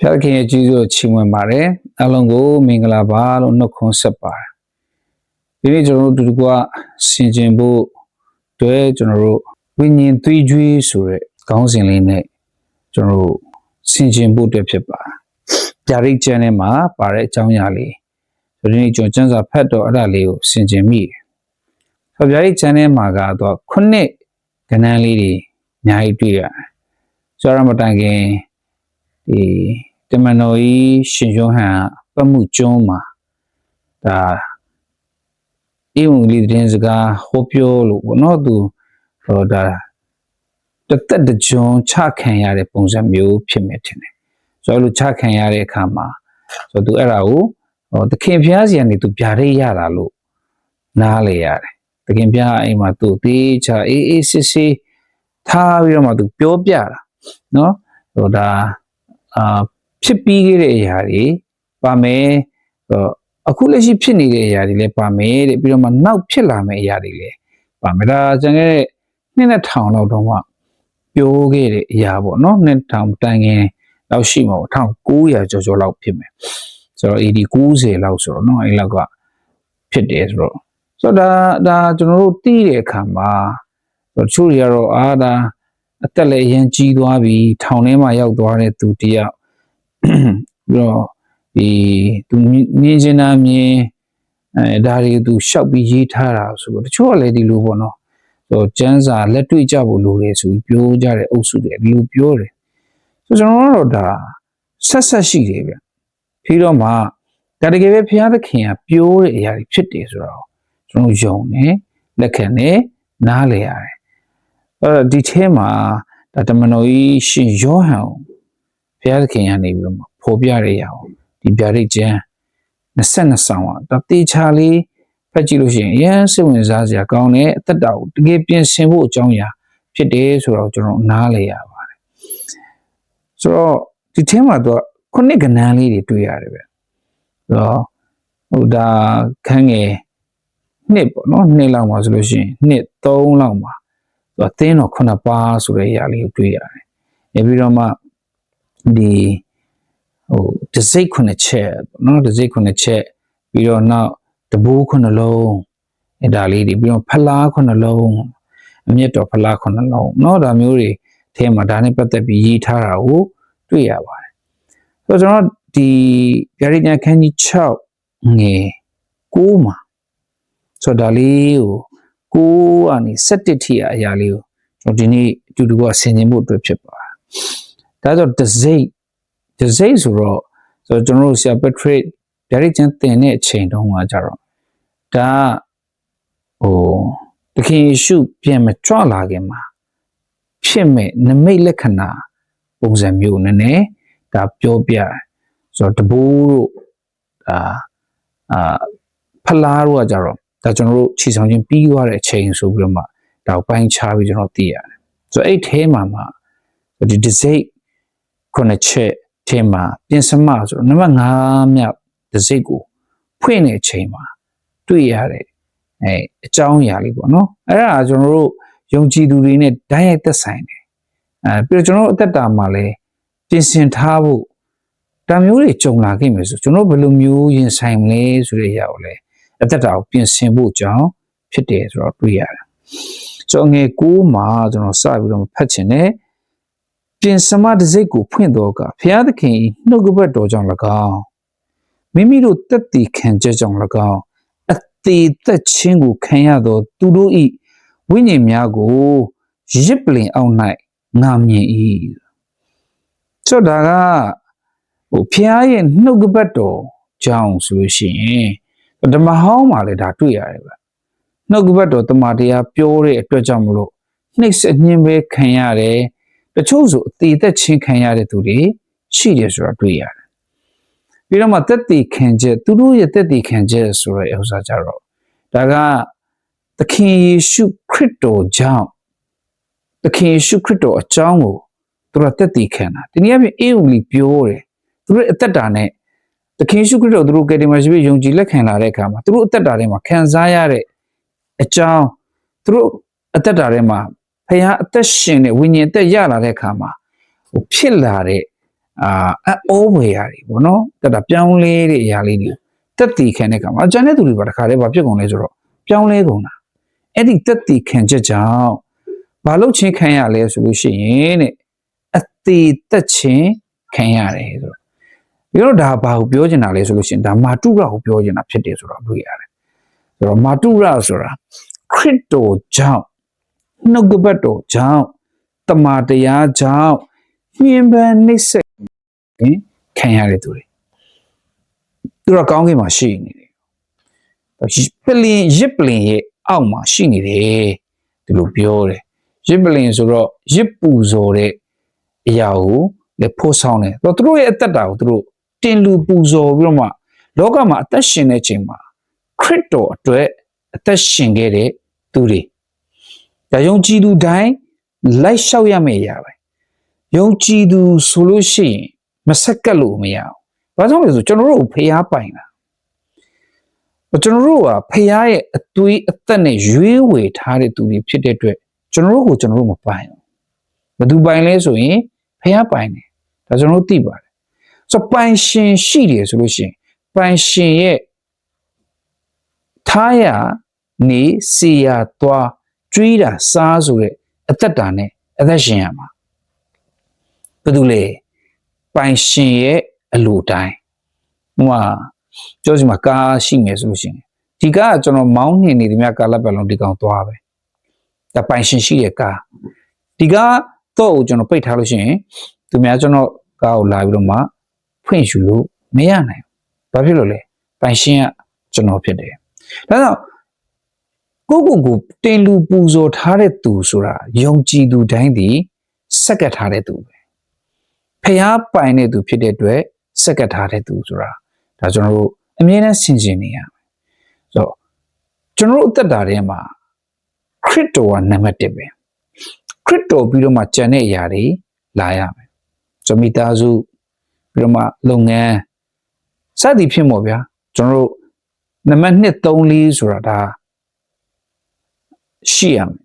ဖျားခင်ရဲ့ကြီးစိုးချီးမွမ်းပါတယ်အလုံးကိုမင်္ဂလာပါလို့နှုတ်ခွန်းဆက်ပါတယ်ဒီနေ့ကျွန်တော်တို့အတူတကွဆင်ခြင်ဖို့အတွက်ကျွန်တော်တို့ဝိညာဉ်သွေးကြွေးဆိုတဲ့ခေါင်းစဉ်လေးနဲ့ကျွန်တော်တို့ဆင်ခြင်ဖို့အတွက်ဖြစ်ပါတယ်ဂျာရိတ်ကျမ်းထဲမှာပါတဲ့အကြောင်းအရာလေးဒီနေ့ကျွန်တော်ကျမ်းစာဖတ်တော့အဲ့ဒါလေးကိုဆင်ခြင်မိတယ်ဆိုတော့ဂျာရိတ်ကျမ်းထဲမှာကတော့ခုနှစ်ကဏ္ဍလေးတွေအများကြီးတွေ့ရတယ်ဆိုတော့မတိုင်ခင်ဒီ တမန်တော်ကြီးရှင်ယောဟန်ပတ်မှုကျွန်းမှာဒါအေဝံဂေလိသတင်းစကားဟောပြောလို့ဘောနော်သူဟောဒါတသက်တကြွန်ချခံရတဲ့ပုံစံမျိုးဖြစ်မယ်ထင်တယ်ဆိုတော့လို့ချခံရတဲ့အခါမှာဆိုတော့သူအဲ့ဒါကိုဟောသခင်ဖျားစီကနေသူဗျာဒိတ်ရတာလို့နားလေရတယ်သခင်ဖျားအိမ်မှာသူတေးချအေးအေးစစ်စစ်ထားပြီးတော့မှသူပြောပြတာနော်ဟိုဒါအာ ဖြစ်ပြီးခဲ့တဲ့အရာတွေပါမယ်ဟိုအခုလက်ရှိဖြစ်နေတဲ့အရာတွေလည်းပါမယ်တဲ့ပြီးတော့မှနောက်ဖြစ်လာမယ့်အရာတွေလည်းပါမယ်ဒါကျန်ခဲ့တဲ့နှစ်နဲ့ထောင်လောက်တော့မှပြောခဲ့တဲ့အရာပေါ့နော်နှစ်ထောင်တိုင်ခင်လောက်ရှိမှာပေါ့1900ကျော်ကျော်လောက်ဖြစ်မယ်ဆိုတော့ AD 90လောက်ဆိုတော့နော်အဲ့လောက်ကဖြစ်တယ်ဆိုတော့ဆိုတော့ဒါဒါကျွန်တော်တို့သိတဲ့အခါမှာတချို့တွေကတော့အာဒါအသက်လည်းအရင်ကြီးသွားပြီထောင်ထဲမှာရောက်သွားတဲ့သူတယောက် ပြီးတော့ဒီသူမြင်ချင်တာမြင်အဲဒါတွေသူရှောက်ပြီးရေးထားတာဆိုတော့တချို့ကလည်းဒီလိုပေါ့နော်ဆိုကျန်းစာလက်တွေ့ကြဖို့လိုတယ်ဆိုပြီးပြောကြတဲ့အုပ်စုတွေဒီလိုပြောတယ်ဆိုကျွန်တော်တို့ဒါဆက်ဆက်ရှိတယ်ဗျပြီးတော့မှဒါတကယ်ပဲဘုရားသခင်ကပြောတဲ့အရာတွေဖြစ်တယ်ဆိုတော့ကျွန်တော်ယုံတယ်လက်ခံတယ်နားလည်ရတယ်အဲ့တော့ဒီထဲမှာဒါတမန်တော်ကြီးရှင်ယောဟန်ဘု ရားသခင်ကနေပြီးတော့မှဖော်ပြရရအောင်ဒီဗျာဒိတ်ကျမ်း22ဆောင်อ่ะဒါတေချာလေးဖတ်ကြည့်လို့ရှိရင်အရင်စိတ်ဝင်စားစရာကောင်းတဲ့အသက်တာကိုတကယ်ပြင်ဆင်ဖို့အကြောင်းအရာဖြစ်တယ်ဆိုတော့ကျွန်တော်နားလေရပါတယ်ဆိုတော့ဒီထဲမှာတော့ခုနှစ်ကဏ္ဍလေးတွေတွေ့ရတယ်ဗျဆိုတော့ဟိုဒါခန်းငယ်နှစ်ပေါ့နော်နှစ်လောက်မှာဆိုလို့ရှိရင်နှစ်3လောက်မှာသူအသင်းတော်ခုနှစ်ပါးဆိုတဲ့အရာလေးကိုတွေ့ရတယ်။နေပြီးတော့မှ ဒီဟိုဒစိတ်ခုနှစ်ချက်နော်ဒစိတ်ခုနှစ်ချက်ပြီးတော့နောက်တဘိုးခုနှလုံးအဲဒါလေးတွေပြီးတော့ဖလားခုနှလုံးအမြတ်တော်ဖလားခုနှလုံးနော်ဒါမျိုးတွေထဲမှာဒါနဲ့ပတ်သက်ပြီးရေးထားတာကိုတွေ့ရပါတယ်ဆိုတော့ကျွန်တော်ဒီဗျာဒိညာခန်းကြီး6ငယ်9မှာဆိုတော့ဒါလေးကို9အနေ17ထိအရာလေးကိုကျွန်တော်ဒီနေ့အတူတူကဆင်ခြင်ဖို့အတွက်ဖြစ်ပါတယ် ဒါဆိုတစိမ့်တစိမ့်ဆိုတော့ဆိုတော့ကျွန်တော်တို့ဆရာပက်ထရစ်ဗျာဒိတ်ကျန်တင်တဲ့အချိန်တုန်းကကြတော့ဒါဟိုသခင်ယေရှုပြန်မကြွလာခင်မှာဖြစ်မဲ့နမိတ်လက္ခဏာပုံစံမျိုးနည်းနည်းဒါပြောပြဆိုတော့တပိုးတို့အာအာဖလားတို့ကကြတော့ဒါကျွန်တော်တို့ခြေဆောင်ချင်းပြီးသွားတဲ့အချိန်ဆိုပြီးတော့မှဒါကိုပိုင်းခြားပြီးကျွန်တော်သိရတယ်ဆိုတော့အဲ့ထဲမှာမှဒီ desight 9ချက်ထဲမှာပြင်စမဆိုနံပါတ်5မြောက်ဒစိတ်ကိုဖွင့်တဲ့အချိန်မှာတွေ့ရတဲ့အဲအကြောင်းအရာလေးပေါ့နော်အဲ့ဒါကျွန်တော်တို့ယုံကြည်သူတွေနဲ့ဓာတ်ရိုက်သက်ဆိုင်တယ်အဲပြီးတော့ကျွန်တော်တို့အသက်တာမှာလည်းပြင်ဆင်ထားဖို့တံမျိုးတွေကြုံလာခဲ့မယ်ဆိုကျွန်တော်ဘယ်လိုမျိုးရင်ဆိုင်မလဲဆိုတဲ့အရာကိုလည်းအသက်တာကိုပြင်ဆင်ဖို့ကြောင်းဖြစ်တယ်ဆိုတော့တွေ့ရတယ်ကျွန်တော်ငယ်ကိုးမှာကျွန်တော်စပြီးတော့ဖတ်ချင်တယ် ပြင်စမတစိတ်ကိုဖွင့်တော့ကဘုရားသခင်နှုတ်ကပတ်တော်ကြောင့်၎င်းမိမိတို့တက်တည်ခံချက်ကြောင့်၎င်းအသေးသက်ချင်းကိုခံရသောသူတို့ဤဝိညာဉ်များကိုရစ်ပလင်အောင်၌ငါမြင်၏။ဆိုတော့ဒါကဟိုဘုရားရဲ့နှုတ်ကပတ်တော်ကြောင့်ဆိုလို့ရှိရင်ဓမ္မဟောင်းမှာလည်းဒါတွေ့ရတယ်ဗျနှုတ်ကပတ်တော်တမန်တရားပြောတဲ့အတွက်ကြောင့်မလို့နှိမ့်ဆက်ညှင်းပဲခံရတယ် တချို့ဆိုအသေးသက်ချင်းခံရတဲ့သူတွေရှိတယ်ဆိုတာတွေ့ရတယ်ပြီးတော့မှတက်တည်ခံချက်သူတို့ရဲ့တက်တည်ခံချက်ဆိုတဲ့ဥစ္စာကြတော့ဒါကသခင်ယေရှုခရစ်တော်ကြောင့်သခင်ယေရှုခရစ်တော်အကြောင်းကိုသူတို့တက်တည်ခံတာဒီနေ့အပြင်အေဝံဂေလိပြောတယ်သူတို့အသက်တာနဲ့သခင်ယေရှုခရစ်တော်သူတို့ကယ်တင်မရှိယုံကြည်လက်ခံလာတဲ့အခါမှာသူတို့အသက်တာထဲမှာခံစားရတဲ့အကြောင်းသူတို့အသက်တာထဲမှာ ဖခင်အသက်ရှင်တဲ့ဝိညာဉ်အသက်ရလာတဲ့အခါမှာဟိုဖြစ်လာတဲ့အာအအိုးဝေရတွေပေါ့နော်တက်တာပြောင်းလဲတဲ့အရာလေးတွေတက်တည်ခံတဲ့ခါမှာအကျန်တဲ့သူတွေပါတခါတည်းဘာဖြစ်ကုန်လဲဆိုတော့ပြောင်းလဲကုန်တာအဲ့ဒီတက်တည်ခံချက်ကြောင့်ဘာလို့ချင်းခံရလဲဆိုလို့ရှိရင်တဲ့အသေးတက်ချင်းခံရတယ်ဆိုတော့ပြီးတော့ဒါဘာကိုပြောချင်တာလဲဆိုလို့ရှိရင်ဒါမာတုရကိုပြောချင်တာဖြစ်တယ်ဆိုတော့တွေ့ရတယ်ဆိုတော့မာတုရဆိုတာခရစ်တော်ကြောင့် နှုတ်ကပတ်တော်ကြောင့်တမန်တရားကြောင့်ညင်ပန်းနှိမ့်ဆက်ရင်ခံရတဲ့သူတွေသူတို့ကောင်းကင်မှာရှိနေတယ်ပလင်ရစ်ပလင်ရဲ့အောက်မှာရှိနေတယ်ဒီလိုပြောတယ်ရစ်ပလင်ဆိုတော့ရစ်ပူဇော်တဲ့အရာကိုလည်းဖို့ဆောင်တယ်သူတို့ရဲ့အသက်တာကိုသူတို့တင်လူပူဇော်ပြီးတော့မှလောကမှာအသက်ရှင်တဲ့ချိန်မှာခရစ်တော်အတွက်အသက်ရှင်ခဲ့တဲ့သူတွေ ဒါယုံကြည်သူတိုင်းလိုက်လျှောက်ရမယ့်အရာပဲယုံကြည်သူဆိုလို့ရှိရင်မဆက်ကပ်လို့မရအောင်။ဘာကြောင့်လဲဆိုကျွန်တော်တို့ဖျားပိုင်တာ။ကျွန်တော်တို့ကဖျားရဲ့အသွေးအသက်နဲ့ရွေးဝေထားတဲ့သူတွေဖြစ်တဲ့အတွက်ကျွန်တော်တို့ကိုကျွန်တော်တို့မပိုင်ဘူး။ဘယ်သူပိုင်လဲဆိုရင်ဖျားပိုင်တယ်။ဒါကျွန်တော်တို့သိပါတယ်။ဆိုပိုင်ရှင်ရှိတယ်ဆိုလို့ရှိရင်ပိုင်ရှင်ရဲ့ထားရနေစီရသွား ကျွေးတာစားဆိုတဲ့အသက်တာနဲ့အသက်ရှင်ရမှာဘယ်သူလဲပိုင်ရှင်ရဲ့အလိုတိုင်းဟိုမှာပြောစီမှာကားရှိမယ်ဆိုလို့ရှိရင်ဒီကားကကျွန်တော်မောင်းနေနေဒီမြကားလက်ပတ်လုံးဒီကောင်သွားပဲဒါပိုင်ရှင်ရှိတဲ့ကားဒီကားတော့ကိုကျွန်တော်ပိတ်ထားလို့ရှိရင်သူများကျွန်တော်ကားကိုလာပြီးတော့မှဖွင့်ယူလို့မရနိုင်ဘူးဘာဖြစ်လို့လဲပိုင်ရှင်ကကျွန်တော်ဖြစ်တယ်ဒါကြောင့် ကိုကိုကိုတင်လူပူဇော်ထားတဲ့သူဆိုတာယုံကြည်သူတိုင်းဒီစက်ကတ်ထားတဲ့သူပဲဖျားပိုင်တဲ့သူဖြစ်တဲ့အတွက်စက်ကတ်ထားတဲ့သူဆိုတာဒါကျွန်တော်တို့အမြဲတမ်းဆင်ခြင်နေရမယ်ဆိုတော့ကျွန်တော်တို့အသက်တာထဲမှာခရစ်တော်ကနံပါတ်1ပဲခရစ်တော်ပြီးတော့မှကြံတဲ့အရာတွေလာရမယ်ဇမိသားစုပြီးတော့မှလုပ်ငန်းစသည်ဖြစ်မို့ဗျာကျွန်တော်တို့နံပါတ်2 3 4ဆိုတာဒါ ရှိရမယ်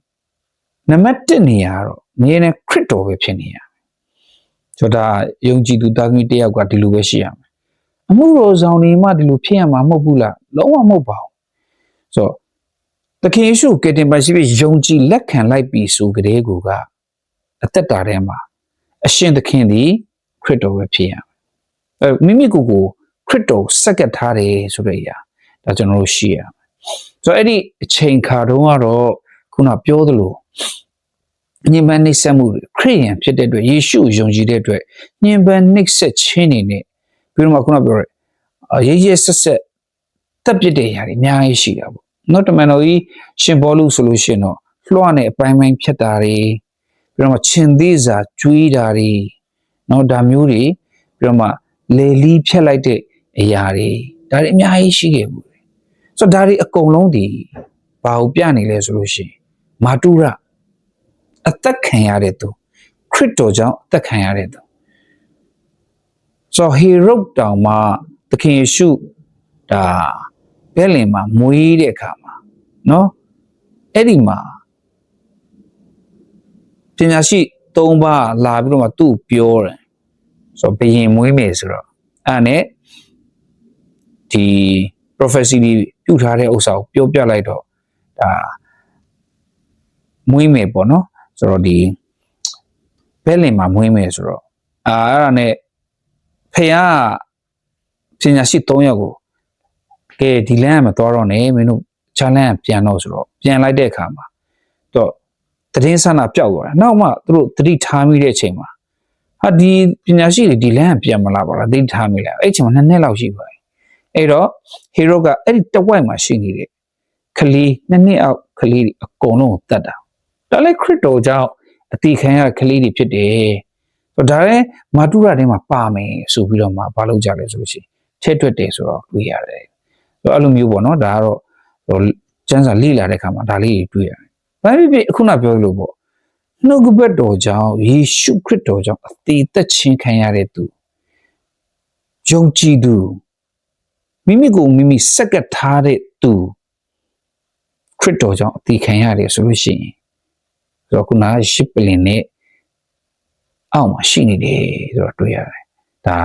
နံပါတ်1နေရာတော့မြင်တဲ့ခရစ်တော်ပဲဖြစ်နေရမယ်ဆိုတော့ဒါယုံကြည်သူတာသမီတယောက်ကဒီလိုပဲရှိရမယ်အမှုတော်ဆောင်နေမှဒီလိုဖြစ်ရမှာမဟုတ်ဘူးလားလုံးဝမဟုတ်ပါဘူးဆိုတော့သခင်ယေရှုကတင်ပါရှိပြီးယုံကြည်လက်ခံလိုက်ပြီဆိုကြတဲ့ကူကအသက်တာထဲမှာအရှင်သခင်သည်ခရစ်တော်ပဲဖြစ်ရမယ်အဲမိမိကိုယ်ကိုခရစ်တော်စက္ကပ်ထားတယ်ဆိုတဲ့အရာဒါကျွန်တော်တို့ရှိရမယ်ဆိုတော့အဲ့ဒီအချိန်ခါတုန်းကတော့ခု နပြောသလိုညင်ပန်းနှိမ့်ဆက်မှုခရိယန်ဖြစ်တဲ့အတွက်ယေရှုယုံကြည်တဲ့အတွက်ညင်ပန်းနှိမ့်ဆက်ခြင်းနေနဲ့ပြီးတော့မှခုနပြောရဲရေးရေးဆက်ဆက်တက်ပြစ်တဲ့ຢာတွေအများကြီးရှိတာပေါ့နော်တမန်တော်ကြီးရှင်ဘောလူဆိုလို့ရှိရင်တော့လွှတ်နဲ့အပိုင်းပိုင်းဖြတ်တာတွေပြီးတော့မှခြင်သေးစာကျွေးတာတွေနော်ဒါမျိုးတွေပြီးတော့မှလေလီးဖြတ်လိုက်တဲ့အရာတွေဒါတွေအများကြီးရှိခဲ့ဘူးဆိုတော့ဒါတွေအကုန်လုံးဒီဘာကိုပြနေလဲဆိုလို့ရှိရင် မာတုရအသက်ခံရတဲ့သူခရစ်တော်ကြောင့်အသက်ခံရတဲ့သူဆိုဟီရုတ်တောင်မှသခင်ယေရှုဒါဘဲလင်မှာမွေးတဲ့အခါမှာနော်အဲ့ဒီမှာပညာရှိ၃ပါးလာပြီးတော့မှသူ့ပြောတယ်ဆိုတော့ဘယင်မွေးမယ်ဆိုတော့အဲ့နဲ့ဒီ prophecy တွေပြုထားတဲ့ဥစ္စာကိုပြောပြလိုက်တော့ဒါ မွေးမယ်ပေါ့နော်ဆိုတော့ဒီဘဲလင်မှာမွေးမယ်ဆိုတော့အာအဲ့ဒါနဲ့ဖះပညာရှိ၃ယောက်ကိုကဲဒီလမ်းကမသွားတော့နဲ့မင်းတို့ချာလန်းပြန်တော့ဆိုတော့ပြန်လိုက်တဲ့အခါမှာတော့တည်င်းဆန္ဒပျောက်သွားတယ်နောက်မှသူတို့တတိထားမိတဲ့အချိန်မှာဟာဒီပညာရှိတွေဒီလမ်းကပြန်မလာပါလားတတိထားမိလားအဲ့အချိန်မှာနှစ်နှစ်လောက်ရှိပါတယ်အဲ့တော့ဟီရိုကအဲ့ဒီတဝိုက်မှာရှိနေတဲ့ကလေးနှစ်နှစ်အောက်ကလေးတွေအကုန်လုံးကိုတတ်တာ ဒါလည်းခရစ်တော်ကြောင့်အတိခံရကလေးတွေဖြစ်တယ်ဆိုတော့ဒါလည်းမာတုရထဲမှာပါမယ်ဆိုပြီးတော့မှဘာလုပ်ကြလဲဆိုလို့ရှိရင်ထည့်တွက်တယ်ဆိုတော့တွေ့ရတယ်ဆိုတော့အဲ့လိုမျိုးပေါ့နော်ဒါကတော့ဟိုကျန်းစာလိလာတဲ့ခါမှာဒါလေးတွေတွေ့ရတယ်ဘာဖြစ်ဖြစ်အခုနပြောလို့ပေါ့နှုတ်ကပတ်တော်ကြောင့်ယေရှုခရစ်တော်ကြောင့်အသေးသက်ခြင်းခံရတဲ့သူယုံကြည်သူမိမိကိုမိမိစက္ကပ်ထားတဲ့သူခရစ်တော်ကြောင့်အသေးခံရတယ်ဆိုလို့ရှိရင် ဆိုတော့ခုနရှစ်ပလင်နဲ့အောက်မှာရှိနေတယ်ဆိုတော့တွေ့ရတယ်ဒါ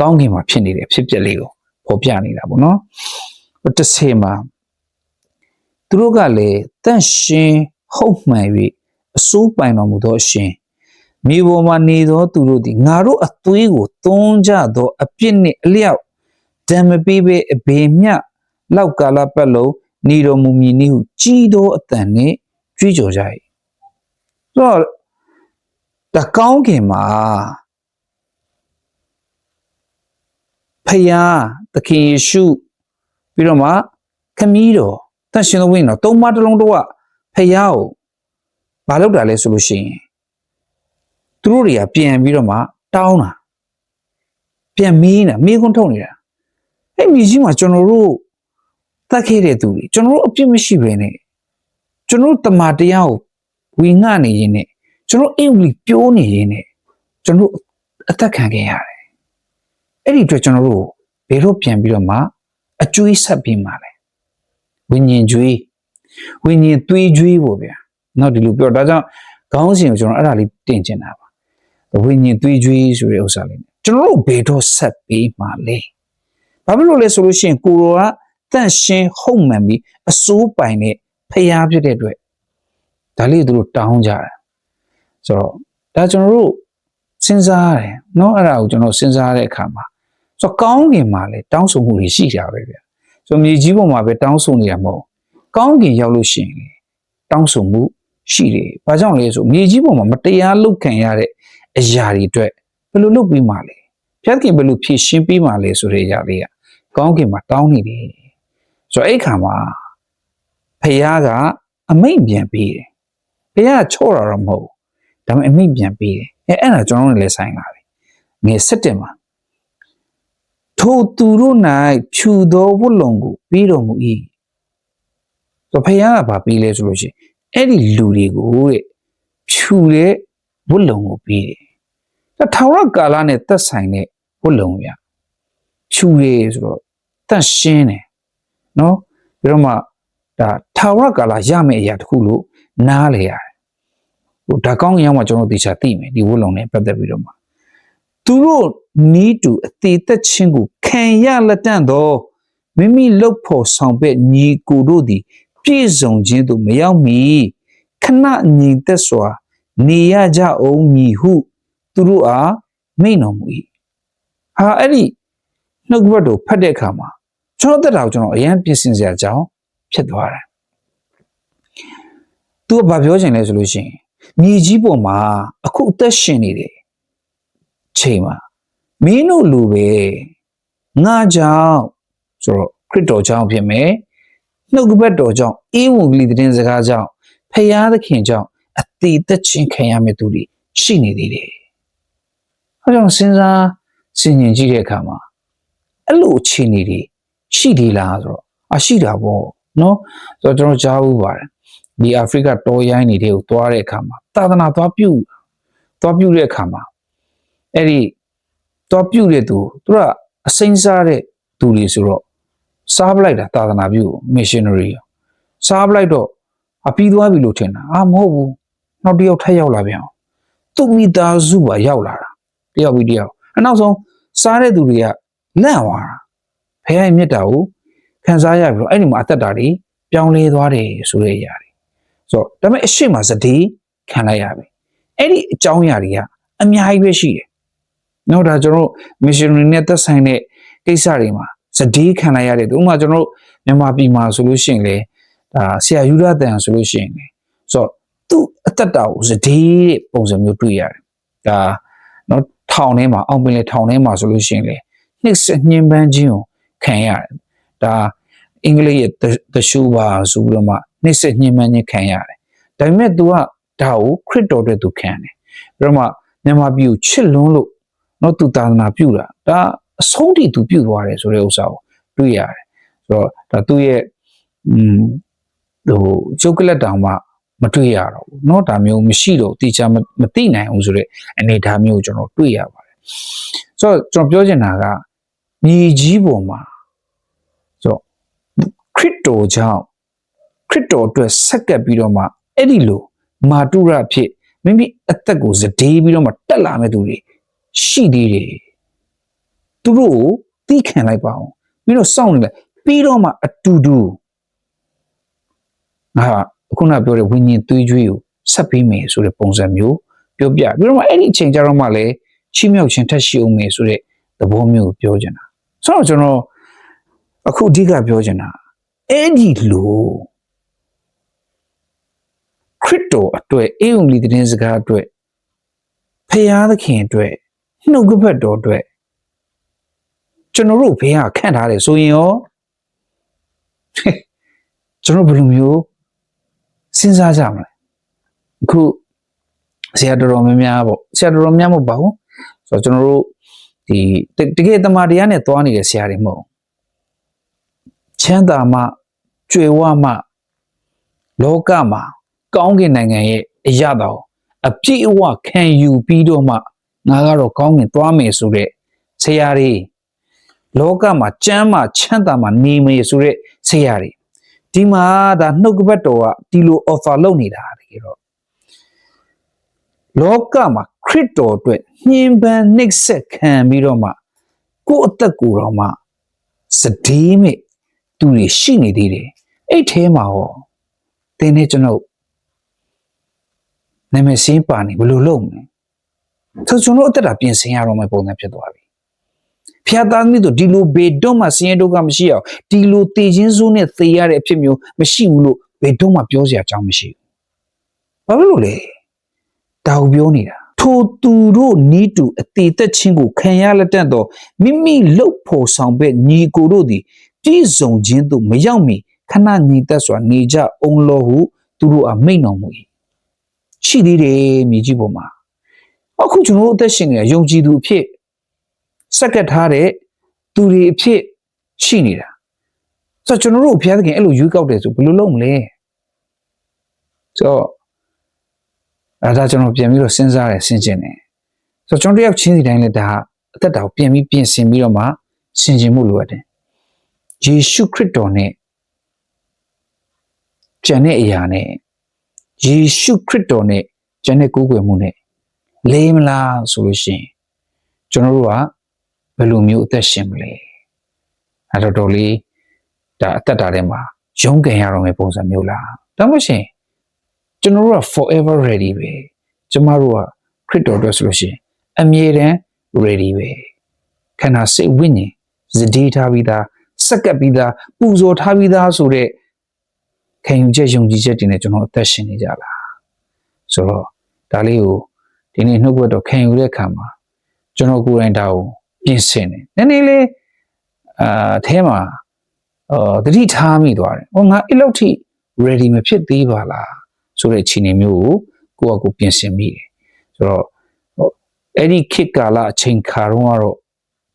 ကောင်းကင်မှာဖြစ်နေတဲ့ဖြစ်ပျက်လေးကိုဖော်ပြနေတာပေါ့နော်တစ်ဆယ်မှာသူတို့ကလည်းတန့်ရှင်းဟုတ်မှန်၍အစိုးပိုင်တော်မူသောအရှင်မြေပေါ်မှာနေသောသူတို့သည်ငါတို့အသွေးကိုသွန်းကြသောအပြစ်နှင့်အလျောက်ဓမ္မပေးပေအဘေမြလောက်ကာလပတ်လုံးနေတော်မူမည်နည်းဟုကြီးသောအတန်နှင့်ကြွေးကြော်ကြ၏ဆို တော့တကောင်းခင်မှာဖယားသခင်ယေရှုပြီးတော့မှခမည်းတော်တန်ရှင်တော်ဝိညာဉ်တော်သုံးပါးတစ်လုံးတော့ဖယားကိုမလုပ်တာလဲဆိုလို့ရှိရင်သူတို့တွေကပြန်ပြီးတော့မှတောင်းတာပြန်မီးနေတာမီးခွန်းထုတ်နေတာအဲ့မြေကြီးမှာကျွန်တော်တို့တတ်ခဲ့တဲ့သူတွေကျွန်တော်တို့အပြစ်မရှိဘဲနဲ့ကျွန်တော်တို့တမန်တရားကို ဝီငှနေရင်းနဲ့ကျွန်တော်အင်္ဂလိပ်ပြောနေရင်းနဲ့ကျွန်တော်တို့အသက်ခံခဲ့ရတယ်အဲ့ဒီအတွက်ကျွန်တော်တို့ဘယ်တော့ပြန်ပြီးတော့မှအကျွေးဆက်ပြီးမှလဲဝိညာဉ်ကျွေးဝိညာဉ်သွေးကျွေးပေါ့ဗျာနောက်ဒီလိုပြောဒါကြောင့်ခေါင်းစဉ်ကိုကျွန်တော်အဲ့ဒါလေးတင်ချင်တာပါဝိညာဉ်သွေးကျွေးဆိုတဲ့ဥစ္စာလေးကျွန်တော်တို့ဘယ်တော့ဆက်ပြီးမှလဲဘာဖြစ်လို့လဲဆိုလို့ရှိရင်ကိုရောကတန့်ရှင်းဟုတ်မှန်ပြီးအစိုးပိုင်တဲ့ဖျားဖြစ်တဲ့အတွက် ဒါလေးသူတို့တောင်းကြတယ်ဆိုတော့ဒါကျွန်တော်တို့စဉ်းစားရတယ်เนาะအဲ့ဒါကိုကျွန်တော်စဉ်းစားတဲ့အခါမှာဆိုတော့ကောင်းကင်မှာလည်းတောင်းဆိုမှုတွေရှိကြပဲဗျဆိုတော့မြေကြီးပေါ်မှာပဲတောင်းဆိုနေတာမဟုတ်ကောင်းကင်ရောက်လို့ရှိရင်လေတောင်းဆိုမှုရှိတယ်ဘာကြောင့်လဲဆိုမြေကြီးပေါ်မှာမတရားလုပ်ခံရတဲ့အရာတွေအတွက်ဘယ်လိုလုပ်ပြီးမှလဲဖျက်ခင်ဘယ်လိုဖြည့်ရှင်းပြီးမှလဲဆိုတဲ့အရာလေးကကောင်းကင်မှာတောင်းနေတယ်ဆိုတော့အဲ့ခါမှာဖခင်ကအမိန့်ပြန်ပေးတယ် ဖခင်ကချော့တာတော့မဟုတ်ဘူးဒါပေမဲ့အမိန့်ပြန်ပေးတယ်အဲအဲ့ဒါကျွန်တော်တို့လည်းဆိုင်လာပြီငယ်ဆက်တင်မှာထိုသူတို့၌ဖြူသောဝတ်လုံကိုပြီးတော်မူ၏ဆိုဖခင်ကဗာပြီးလဲဆိုလို့ရှိရင်အဲ့ဒီလူတွေကိုတဲ့ဖြူတဲ့ဝတ်လုံကိုပြီးတယ်ဒါထာဝရကာလနဲ့သက်ဆိုင်တဲ့ဝတ်လုံရဖြူရဲဆိုတော့တန့်ရှင်းတယ်နော်ပြီးတော့မှဒါထာဝရကာလရမယ့်အရာတစ်ခုလို့ နားလေရတယ်ဟိုဒါကောင်းရင်မှကျွန်တော်သေချာသိမယ်ဒီဝတ်လုံနဲ့ပတ်သက်ပြီးတော့မှသူတို့နီးတူအသေးသက်ချင်းကိုခံရလက်တန့်သောမိမိလှုပ်ဖို့ဆောင်ပဲ့ညီကိုတို့သည်ပြည့်စုံခြင်းသို့မရောက်မီခဏညီသက်စွာ နေရကြအောင်မည်ဟု သူတို့အားမိန့်တော်မူ၏ဟာအဲ့ဒီနှုတ်ကပတ်တော်ဖတ်တဲ့အခါမှာကျွန်တော်တက်တာကိုကျွန်တော်အရင်ပြင်ဆင်စရာအကြောင်းဖြစ်သွားတယ် သူကဘာပြောချင်လဲဆိုလို့ရှိရင်မြေကြီးပေါ်မှာအခုအသက်ရှင်နေတယ်ချိန်မှာမင်းတို့လူပဲငါကြောင့်ဆိုတော့ခရစ်တော်ကြောင့်ဖြစ်မယ်နှုတ်ကပတ်တော်ကြောင့်အေးဝင်ကလေးသတင်းစကားကြောင့်ဖယားသခင်ကြောင့်အသေးသက်ချင်းခံရမယ့်သူတွေရှိနေသေးတယ်အဲကြောင့်စဉ်းစားဆင်ញင်ကြည့်တဲ့အခါမှာအဲ့လိုအခြေအနေတွေရှိသေးလားဆိုတော့အရှိတာပေါ့နော်ဆိုတော့ကျွန်တော်ကြားဘူးပါတယ် ဒီအာဖရိကတောရိုင်းနေတဲ့ကိုသွားတဲ့အခါမှာသာသနာသွားပြုသွားပြုတဲ့အခါမှာအဲ့ဒီသွားပြုတဲ့သူသူကအစိမ့်စားတဲ့သူတွေဆိုတော့စားပလိုက်တာသာသနာပြု missionary စားပလိုက်တော့အပြီးသွားပြီလို့ထင်တာအာမဟုတ်ဘူးနောက်တစ်ယောက်ထပ်ရောက်လာပြန်အောင်သူ့မိသားစုပါရောက်လာတာတယောက်ပြီးတယောက်အနောက်ဆုံးစားတဲ့သူတွေကလန့်သွားတာဖခင်ရဲ့မြတ်တာကိုခံစားရပြီးတော့အဲ့ဒီမှာအသက်တာတွေပြောင်းလဲသွားတယ်ဆိုတဲ့အရာတွေ ဆိုတော့ဒါပေမဲ့အရှိမစတိခံလိုက်ရပြီအဲ့ဒီအကြောင်းအရာတွေကအများကြီးပဲရှိတယ်နောက်ဒါကျွန်တော်တို့ missionary နဲ့သက်ဆိုင်တဲ့ကိစ္စတွေမှာစတိခံလိုက်ရတယ်ဥပမာကျွန်တော်တို့မြန်မာပြည်မှာဆိုလို့ရှိရင်လေဒါဆရာယူရတန်ဆိုလို့ရှိရင်လေဆိုတော့သူ့အသက်တာကိုစတိတဲ့ပုံစံမျိုးတွေ့ရတယ်ဒါနော်ထောင်ထဲမှာအောင်ပင်လေထောင်ထဲမှာဆိုလို့ရှိရင်လေနှိမ့်ဆက်ညှဉ်းပန်းခြင်းကိုခံရတယ်ဒါအင်္ဂလိပ်ရဲ့ the show ပါဆိုပြီးတော့မှ နှိမ့်ဆက်ညှဉ်းပန်းခြင်းခံရတယ်ဒါပေမဲ့ तू ကဒါကိုခရစ်တော်အတွက်သူခံတယ်ပြီးတော့မှမြန်မာပြည်ကိုချစ်လွန်းလို့နော်သူသာသနာပြုတာဒါအဆုံးထိသူပြုသွားတယ်ဆိုတဲ့ဥစ္စာကိုတွေ့ရတယ်ဆိုတော့ဒါသူ့ရဲ့อืมဟိုကျုပ်ကလက်တောင်မှမတွေ့ရတော့ဘူးเนาะဒါမျိုးမရှိတော့တိကျမသိနိုင်ဘူးဆိုတဲ့အနေအထားမျိုးကိုကျွန်တော်တွေ့ရပါတယ်ဆိုတော့ကျွန်တော်ပြောချင်တာကမြေကြီးပေါ်မှာဆိုတော့ခရစ်တော်ကြောင့် ခရစ်တော်အတွက်ဆက်ကပ်ပြီးတော့မှအဲ့ဒီလိုမာတုရဖြစ်မိမိအသက်ကိုစတေးပြီးတော့မှတက်လာမဲ့သူတွေရှိသေးတယ်သူတို့ကိုတီးခံလိုက်ပါအောင်ပြီးတော့စောင့်နေလိုက်ပြီးတော့မှအတူတူငါခုနပြောတဲ့ဝိညာဉ်သွေးကြွေးကိုဆက်ပြီးမယ်ဆိုတဲ့ပုံစံမျိုးပြောပြပြီးတော့မှအဲ့ဒီအချိန်ကျတော့မှလည်းချီးမြှောက်ခြင်းထက်ရှိအောင်မယ်ဆိုတဲ့သဘောမျိုးကိုပြောချင်တာဆိုတော့ကျွန်တော်အခုအဓိကပြောချင်တာအဲ့ဒီလို ခရစ်တော်အတွက်အေုံလီတဲ့စကားအတွက်ဖယားသခင်အတွက်နှုတ်ကပတ်တော်အတွက်ကျွန်တော်တို့ဘေးကခန့်ထားတယ်ဆိုရင်ရောကျွန်တော်ဘယ်လိုမျိုးစဉ်းစားကြမလဲအခုဆရာတော်တော်များများပေါ့ဆရာတော်တော်များမဟုတ်ပါဘူးဆိုတော့ကျွန်တော်တို့ဒီတတကယ်တမန်တရားနဲ့သွားနေတဲ့ဆရာတွေမဟုတ်ဘူးချမ်းသာမှကြွယ်ဝမှလောကမှာ ကောင်းကင်နိုင်ငံရဲ့အရာတော်အပြည့်အဝခံယူပြီးတော့မှငါကတော့ကောင်းကင်သွားမယ်ဆိုတဲ့ဆရာတွေလောကမှာကျမ်းမှာချမ်းသာမှာနေမယ်ဆိုတဲ့ဆရာတွေဒီမှာဒါနှုတ်ကပတ်တော်ကဒီလို offer လုပ်နေတာတကယ်တော့လောကမှာခရစ်တော်အတွက်ညှဉ်းပန်းနှိပ်စက်ခံပြီးတော့မှကိုယ့်အသက်ကိုယ်တော်မှစတေးမဲ့သူတွေရှိနေသေးတယ်အဲ့ထဲမှာဟောသင်နဲ့ကျွန်တော် နာမည်စင်းပါနေဘယ်လိုလုပ်မလဲဆိုကျွန်တော်အသက်တာပြင်ဆင်ရတော့မယ့်ပုံစံဖြစ်သွားပြီဖျားသားမိတို့ဒီလိုဘေတော့မှဆင်းရဲဒုက္ခမရှိအောင်ဒီလိုတည်ခြင်းစိုးနဲ့သေရတဲ့အဖြစ်မျိုးမရှိဘူးလို့ဘေတော့မှပြောစရာအကြောင်းမရှိဘူးဘာဖြစ်လို့လဲဒါကိုပြောနေတာထိုသူတို့နီးတူအသေးသက်ချင်းကိုခံရလက်တတ်သောမိမိလှုပ်ဖို့ဆောင်ပဲညီကိုတို့သည်ပြည့်စုံခြင်းသို့မရောက်မီခဏညီသက်စွာနေကြအောင်လို့ဟုသူတို့အမိန့်တော်မူ၏ ရှိသေးတယ်မြေကြီးပေါ်မှာအခုကျွန်တော်တို့အသက်ရှင်နေတာယုံကြည်သူအဖြစ်စက္ကတ်ထားတဲ့သူတွေအဖြစ်ရှိနေတာဆိုတော့ကျွန်တော်တို့ဘုရားသခင်အဲ့လိုရွေးကောက်တယ်ဆိုဘယ်လိုလုပ်မလဲဆိုတော့အဲဒါကျွန်တော်ပြန်ပြီးတော့စဉ်းစားတယ်ဆင်ခြင်တယ်ဆိုတော့ကျွန်တော်တယောက်ချင်းစီတိုင်းလည်းဒါအသက်တာကိုပြန်ပြီးပြင်ဆင်ပြီးတော့မှဆင်ခြင်မှုလိုအပ်တယ်ယေရှုခရစ်တော်နဲ့ကျန်တဲ့အရာနဲ့ ယေရှုခရစ်တော်နဲ့ကျန်တဲ့ကိုးကွယ်မှုနဲ့လေးမလားဆိုလို့ရှိရင်ကျွန်တော်တို့ကဘယ်လိုမျိုးအသက်ရှင်မလဲအဲ့တော့တော်လေးဒါအသက်တာထဲမှာရုန်းကန်ရတော့မယ့်ပုံစံမျိုးလားဒါမှမဟုတ်ကျွန်တော်တို့က forever ready ပဲကျမတို့ကခရစ်တော်အတွက်ဆိုလို့ရှိရင်အမြဲတမ်း ready ပဲခန္ဓာစိတ်ဝိညာဉ်ဇတိထားပြီးသားစက္ကပ်ပြီးသားပူဇော်ထားပြီးသားဆိုတဲ့ ခံယူချက်ယုံကြည်ချက်တွေနဲ့ကျွန်တော်အသက်ရှင်နေကြတာဆိုတော့ဒါလေးကိုဒီနေ့နှုတ်ဘတ်တော့ခံယူတဲ့အခါမှာကျွန်တော်ကိုယ်တိုင်ဒါကိုပြင်ဆင်တယ်နည်းနည်းလေးအာအဲမှာအော်တတိထားမိသွားတယ်ဟောငါအဲ့လောက်ထိ ready မဖြစ်သေးပါလားဆိုတဲ့အခြေအနေမျိုးကိုကိုယ့်အကူပြင်ဆင်မိတယ်ဆိုတော့အဲ့ဒီခေတ်ကာလအချိန်ခါတော့ကတော့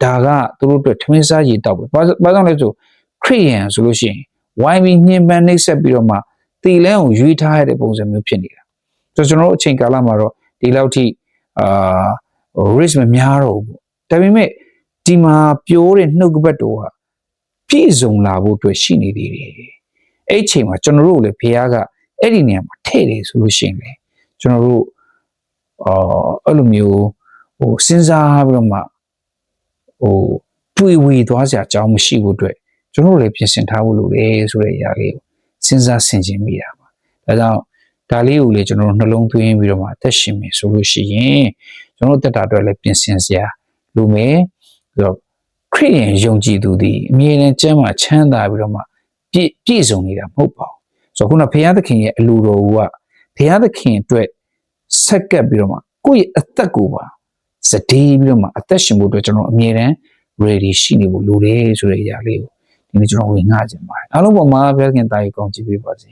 ဒါကသူတို့အတွက်ထမင်းစားရေတောက်ပဲဘာဘာကြောင့်လဲဆိုခရိယန်ဆိုလို့ရှိရင် ဝိုင်းပြီးညှဉ်းပန်းနှိပ်စက်ပြီးတော့မှတီလန်းကိုရွေးထားရတဲ့ပုံစံမျိုးဖြစ်နေတာဆိုတော့ကျွန်တော်တို့အချိန်ကာလမှာတော့ဒီလောက်ထိအာ risk မများတော့ဘူးဒါပေမဲ့ဒီမှာပြောတဲ့နှုတ်ကပတ်တော်ကပြည့်စုံလာဖို့အတွက်ရှိနေသေးတယ်အဲ့အချိန်မှာကျွန်တော်တို့လည်းဘုရားကအဲ့ဒီနေရာမှာထည့်တယ်ဆိုလို့ရှိရင်လေကျွန်တော်တို့အာအဲ့လိုမျိုးဟိုစဉ်းစားပြီးတော့မှဟိုတွေးဝေသွားစရာအကြောင်းမရှိဘူးအတွက် ကျွန်တော်တို့လည်းပြင်ဆင်ထားဖို့လိုတယ်ဆိုတဲ့အရာလေးကိုစဉ်းစားဆင်ခြင်မိတာပါဒါကြောင့်ဒါလေးကိုလည်းကျွန်တော်တို့နှလုံးသွင်းပြီးတော့မှအသက်ရှင်မယ်ဆိုလို့ရှိရင်ကျွန်တော်တို့တက်တာအတွက်လည်းပြင်ဆင်စရာလိုမယ်ပြီးတော့ခရစ်ယာန်ယုံကြည်သူသည်အမြဲတမ်းကျမ်းမာချမ်းသာပြီးတော့မှပြည့်ပြည့်စုံနေတာမဟုတ်ပါဘူးဆိုတော့ခုနဘုရားသခင်ရဲ့အလိုတော်ကဘုရားသခင်အတွက်ဆက်ကပ်ပြီးတော့မှကိုယ့်ရဲ့အသက်ကိုပါစတေးပြီးတော့မှအသက်ရှင်ဖို့အတွက်ကျွန်တော်အမြဲတမ်း ready ရှိနေဖို့လိုတယ်ဆိုတဲ့အရာလေးကို ဒီနေ့ကျွန်တော်ဝင်ငှခြင်းပါတယ်အားလုံးပေါ်မှာဘုရားသခင်တာရီကောင်းကြည့်ပေးပါစေ